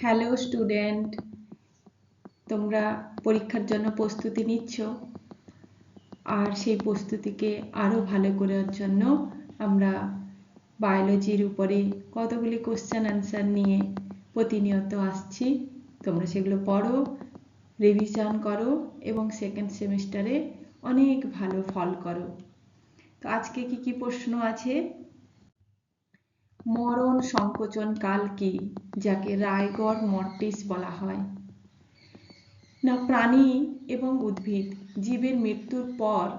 Hello student তোমরা পরীক্ষার জন্য প্রস্তুতি নিচ্ছ। আর সেই প্রস্তুতিকে আরও ভালো করার জন্য আমরা বায়োলজির উপরে কতগুলি কোশ্চেন অ্যান্সার নিয়ে প্রতিনিয়ত আসছি। তোমরা সেগুলো পড়ো রিভিশন করো এবং সেকেন্ড সেমিস্টারে অনেক ভালো ফল করো। তো আজকে কি কি প্রশ্ন আছে? মরণ সংকোচন কাল কি, যাকে রায়গড় মর্টিস বলা হয়। না প্রাণী এবং উদ্ভিদ, জীবের মৃত্যুর পর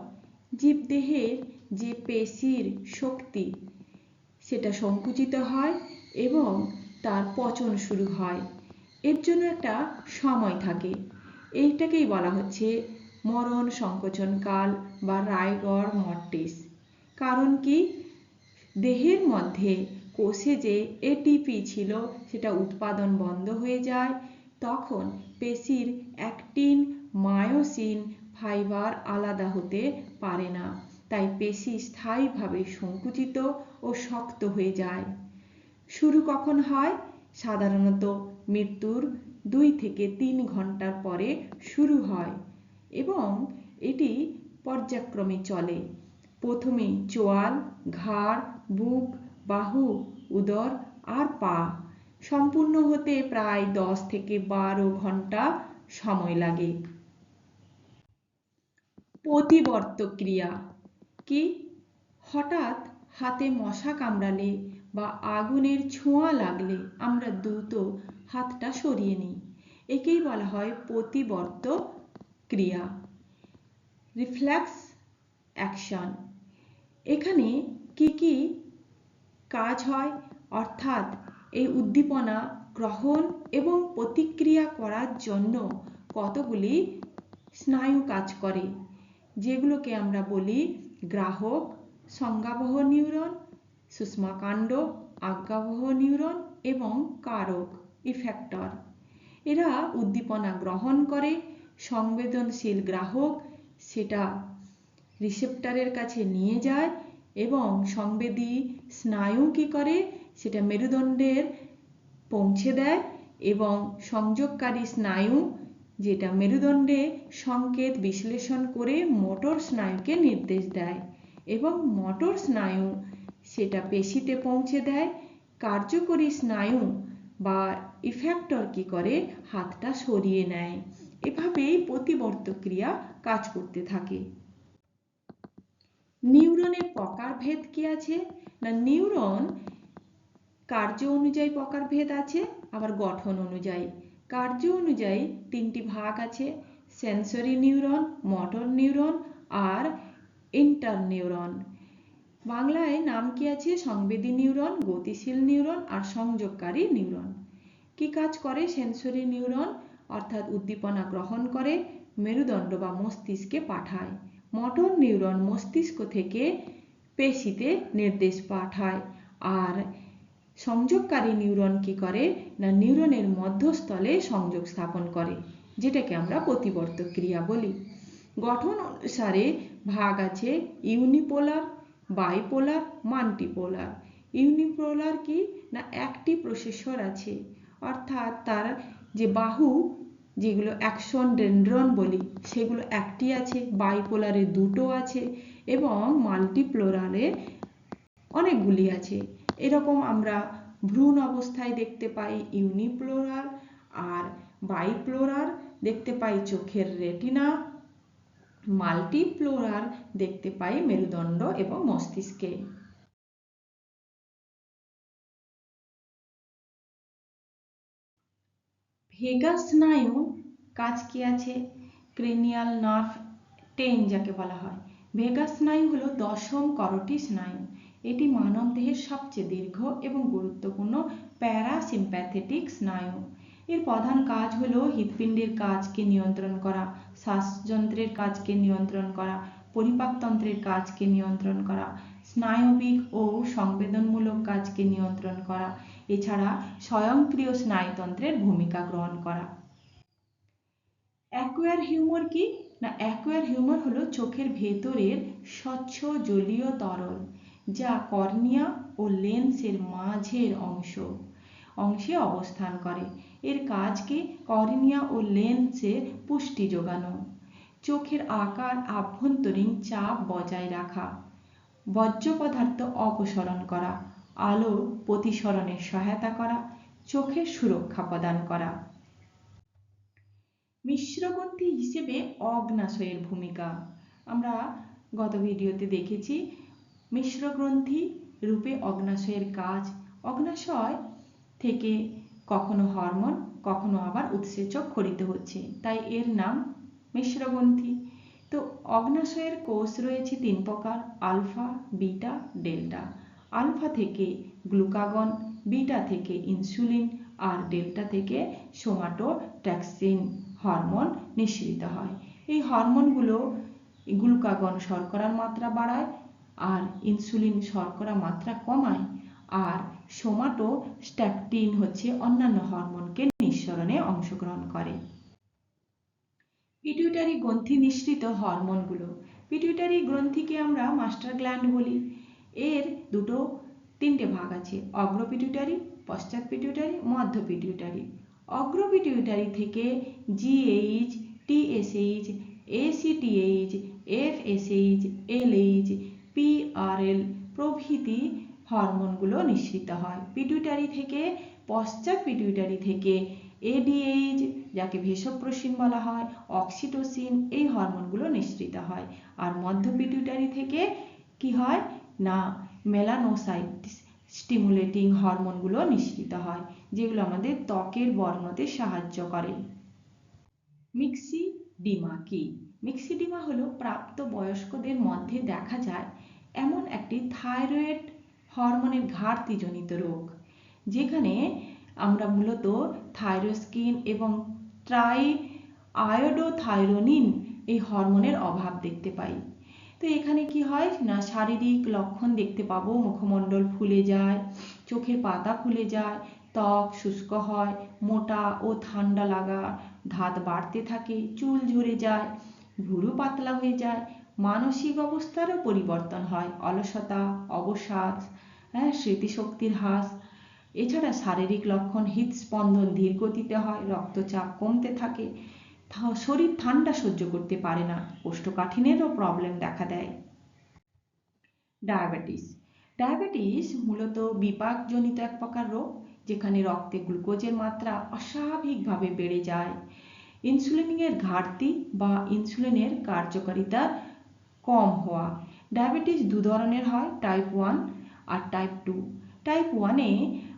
জীবদেহের যে পেশির শক্তি, সেটা সংকুচিত হয় এবং তার পচন শুরু হয়। এর জন্য একটা সময় থাকে। এইটাকেই বলা হচ্ছে মরণ সংকোচন কাল বা রায়গড় মর্টিস। কারণ কি, দেহের মধ্যে কোষে যে এটিপি ছিল, সেটা উৎপাদন বন্ধ হয়ে যায়। তখন পেশির অ্যাক্টিন মায়োসিন ফাইবার আলাদা হতে পারে না, তাই পেশি স্থায়ীভাবে সংকুচিত ও শক্ত হয়ে যায়। শুরু কখন হয়? সাধারণত মৃত্যুর দুই থেকে তিন ঘণ্টার পরে শুরু হয় এবং এটি পর্যায়ক্রমে চলে। প্রথমে চোয়াল ঘাড়, বুক বাহু, উদর আর পা। সম্পূর্ণ হতে প্রায় দশ থেকে বারো ঘণ্টা সময় লাগে। প্রতিবর্ত ক্রিয়া কি? হঠাৎ হাতে মশা কামড়ালে বা আগুনের ছোঁয়া লাগলে আমরা দ্রুত হাতটা সরিয়ে নিই। একেই বলা হয় প্রতিবর্ত ক্রিয়া রিফ্লেক্স অ্যাকশন। এখানে কি কি কাজ হয়, অর্থাৎ এই উদ্দীপনা গ্রহণ এবং প্রতিক্রিয়া করার জন্য কতগুলি স্নায়ু কাজ করে, যেগুলোকে আমরা বলি গ্রাহক, সংজ্ঞাবহ নিউরন সুষমাকাণ্ড আজ্ঞাবহ নিউরন এবং কারক ইফেক্টর এরা উদ্দীপনা গ্রহণ করে, সংবেদনশীল গ্রাহক সেটা রিসেপ্টারের কাছে নিয়ে যায় এবং সংবেদী স্নায়ু কি করে? সেটা মেরুদণ্ডের পৌঁছে দেয় এবং সংযোগকারী স্নায়ু, যেটা মেরুদণ্ডে সংকেত বিশ্লেষণ করে মোটর স্নায়ুকে নির্দেশ দেয় এবং মোটর স্নায়ু সেটা পেশিতে পৌঁছে দেয়। কার্যকরী স্নায়ু বা ইফেক্টর কি করে? হাতটা সরিয়ে নেয়। এভাবেই প্রতিবর্ত ক্রিয়া কাজ করতে থাকে। নিউরনের প্রকারভেদ কি আছে? না, নিউরন কার্য অনুযায়ী প্রকারভেদ আছে, আবার গঠন অনুযায়ী। কার্য অনুযায়ী তিনটি ভাগ আছে, সেন্সরি নিউরন, মোটর নিউরন আর ইন্টারনিউরন বাংলায় নাম কি আছে? সংবেদী নিউরন, গতিশীল নিউরন আর সংযোগকারী নিউরন। কি কাজ করে? সেন্সরি নিউরন অর্থাৎ উদ্দীপনা গ্রহণ করে, মেরুদণ্ড বা মস্তিষ্কে পাঠায়। মোটর নিউরন মস্তিষ্ক থেকে পেশিতে নির্দেশ পাঠায়। আর সংযোগকারী নিউরন কি করে? না, নিউরনের মধ্যস্থলে সংযোগ স্থাপন করে, যেটাকে আমরা প্রতিবর্ত ক্রিয়া বলি। গঠন অনুসারে ভাগ আছে ইউনিপোলার, বাইপোলার, মাল্টিপোলার। ইউনিপোলার কি? না, একটি প্রসেসর আছে। অর্থাৎ তার যে বাহু যেগুলো অ্যাকশন ডেন্ড্রন বলি, সেগুলো একটি আছে, বাইপোলারে দুটো আছে এবং মাল্টিপ্লোরারে অনেকগুলি আছে। এরকম আমরা ভ্রূণ অবস্থায় দেখতে পাই ইউনিপ্লোরার আর বাইপ্লোরার দেখতে পাই চোখের রেটিনা। মাল্টিপ্লোরার দেখতে পাই মেরুদণ্ড এবং মস্তিষ্কে। ভেগাস স্নায়ু কাজ কি আছে? ক্রেনিয়াল নার্ভ টেন যাকে বলা হয়। ভেগাস স্নায়ু হলো দশম করটি স্নায়ু এটি মানব দেহের সবচেয়ে দীর্ঘ এবং গুরুত্বপূর্ণ প্যারাসিম্প্যাথেটিক স্নায়ু এর প্রধান কাজ হলো হৃৎপিণ্ডের কাজকে নিয়ন্ত্রণ করা, শ্বাসযন্ত্রের কাজকে নিয়ন্ত্রণ করা পরিপাকতন্ত্রের কাজকে নিয়ন্ত্রণ করা, স্নায়বিক ও সংবেদনমূলক কাজকে নিয়ন্ত্রণ করা। এছাড়া স্বয়ংক্রিয় স্নায়ুতন্ত্রের ভূমিকা গ্রহণ করা। অ্যাকোয়ার হিউমার কি? না অ্যাকোয়ার হিউমার হলো চোখের ভেতরের স্বচ্ছ জলীয় তরল যা কর্নিয়া ও লেন্সের মাঝের অংশ, অংশে অবস্থান করে। এর কাজ কি কর্নিয়া ও লেন্সে পুষ্টি যোগানো, চোখের আকার আভ্যন্তরীণ চাপ বজায় রাখা, বর্জ্য পদার্থ অপসরণ করা আলো প্রতিসরণে সহায়তা করা, চোখের সুরক্ষা প্রদান করা। মিশ্রগ্রন্থি হিসেবে অগ্নাশয়ের ভূমিকা। আমরা গত ভিডিওতে দেখেছি, মিশ্রগ্রন্থি রূপে অগ্নাশয়ের কাজ, অগ্নাশয় থেকে কখনো হরমোন, কখনো আবার উৎসেচক খরিত হচ্ছে। তাই এর নাম মিশ্রগ্রন্থি। তো অগ্নাশয়ের কোষ রয়েছে তিন প্রকার, আলফা, বিটা, ডেল্টা। আলফা থেকে গ্লুকাগন, বিটা থেকে ইনসুলিন আর ডেল্টা থেকে সোমাটোট্যাক্সিন হরমোন নিঃসৃত হয়। এই হরমোনগুলো গ্লুকাগন শর্করার মাত্রা বাড়ায় আর ইনসুলিন শর্করা মাত্রা কমায় আর সোমাটো সোমাটোস্ট্যাকটিন হচ্ছে অন্যান্য হরমোনকে নিঃসরণে অংশগ্রহণ করে। পিটুইটারি গ্রন্থি নিঃসৃত হরমোনগুলো। পিটুইটারি গ্রন্থিকে আমরা মাস্টার গ্ল্যান্ড বলি। এর দুটো, তিনটে ভাগ আছে। অগ্র পিটুইটারি পশ্চাৎ পিটুইটারি মধ্য পিটুইটারি অগ্র পিটুইটারি থেকে GH TSH ACTH FSH LH PRL প্রভৃতি হরমোনগুলো নিঃসৃত হয়। পিটুইটারি থেকে পশ্চাৎ পিটুইটারি থেকে এডিএইচ যাকে ভেষপ্রসিন বলা হয়, অক্সিটোসিন, এই হরমোনগুলো নিঃসৃত হয়। আর মধ্য পিটুইটারি থেকে কি হয়? না মেলানোসাইট স্টিমুলেটিং হরমোনগুলো নিঃসৃত হয়, যেগুলো আমাদের ত্বকের বর্ণতে সাহায্য করে। মিক্সিডিমা কি? মিক্সিডিমা হলো প্রাপ্ত বয়স্কদের মধ্যে দেখা যায় এমন একটি থাইরয়েড হরমোনের ঘাটতিজনিত রোগ, যেখানে আমরা মূলত থাইরোস্কিন এবং ট্রাই আয়োডোথাইরোনিন এই হরমোনের অভাব দেখতে পাই। তো এখানে কি হয়? না, শারীরিক লক্ষণ দেখতে পাবো। মুখমণ্ডল ফুলে যায়, চোখের পাতা ফুলে যায়, ত্বক শুষ্ক হয়, মোটা ও ঠান্ডা লাগা, ধাত বাড়তে থাকে, চুল ঝরে যায়, ভুরু পাতলা হয়ে যায়, মানসিক অবস্থারও পরিবর্তন হয়, অলসতা, অবসাদ হ্যাঁ স্মৃতিশক্তির হ্রাস। এছাড়া শারীরিক লক্ষণ হৃদস্পন্দন ধীর গতিতে হয়, রক্তচাপ কমতে থাকে শরীর ঠান্ডা সহ্য করতে পারে না। কোষ্ঠকাঠিন্যেরও প্রবলেম দেখা দেয়। ডায়াবেটিস ডায়াবেটিস মূলত বিপাকজনিত এক প্রকার রোগ, যেখানে রক্তে গ্লুকোজের মাত্রা অস্বাভাবিকভাবে বেড়ে যায়। ইনসুলিনের ঘাটতি বা ইনসুলিনের কার্যকারিতা কম হওয়া। ডায়াবেটিস দু ধরনের হয় টাইপ ওয়ান আর টাইপ টু টাইপ ওয়ানে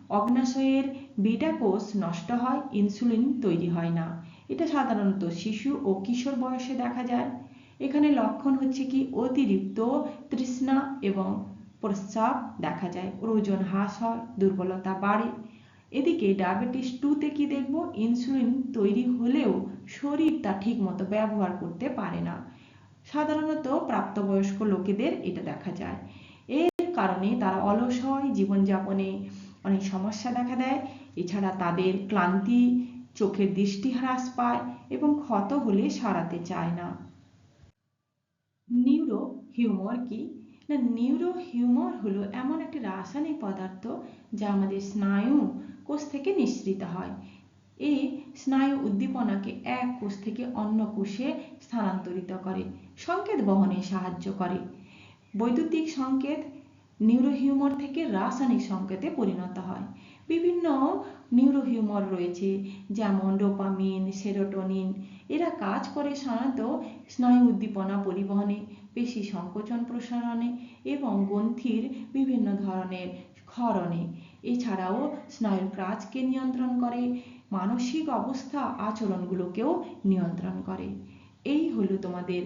অগ্নাশয়ের বিটা কোষ নষ্ট হয় ইনসুলিন তৈরি হয় না। এটা সাধারণত শিশু ও কিশোর বয়সে দেখা যায়। এখানে লক্ষণ হচ্ছে কি অতিরিক্ত তৃষ্ণা এবং প্রস্রাব দেখা যায়। ওজন হ্রাস হয়, দুর্বলতা বাড়ে। এদিকে ডায়াবেটিস টুতে কি দেখব? ইনসুলিন তৈরি হলেও শরীর তা ঠিক মতো ব্যবহার করতে পারে না। সাধারণত প্রাপ্তবয়স্ক লোকেদের এটা দেখা যায়। এর কারণে তারা অলস হয়, জীবনযাপনে অনেক সমস্যা দেখা দেয়। এছাড়া তাদের ক্লান্তি চোখের দৃষ্টি হ্রাস পায় এবং ক্ষত হলে সারাতে চায় না। নিউরো হিউমার কি? না নিউরো হিউমার হলো এমন একটি রাসায়নিক পদার্থ যা আমাদের স্নায়ু কোষ থেকে নিঃসৃত হয়। এই স্নায়ু উদ্দীপনাকে এক কোষ থেকে অন্য কোষে স্থানান্তরিত করে, সংকেত বহনে সাহায্য করে। বৈদ্যুতিক সংকেত নিউরোহিউমার থেকে রাসায়নিক সংকেতে পরিণত হয়। বিভিন্ন নিউরোহিউমার রয়েছে, যেমন ডোপামিন সেরোটোনিন এরা কাজ করে সাধারণত স্নায়ু উদ্দীপনা পরিবহনে, পেশি সংকোচন প্রসারণে এবং গ্রন্থির বিভিন্ন ধরনের ক্ষরণে। এছাড়াও স্নায়ুর কাজকে নিয়ন্ত্রণ করে, মানসিক অবস্থা আচরণগুলোকেও নিয়ন্ত্রণ করে। এই হলো তোমাদের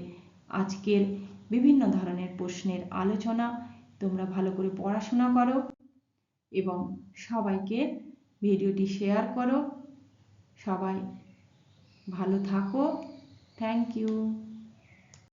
আজকের বিভিন্ন ধরনের প্রশ্নের আলোচনা। তোমরা ভালো করে পড়াশোনা করো। এবং সবাইকে ভিডিওটি শেয়ার করো। সবাই ভালো থাকো। Thank you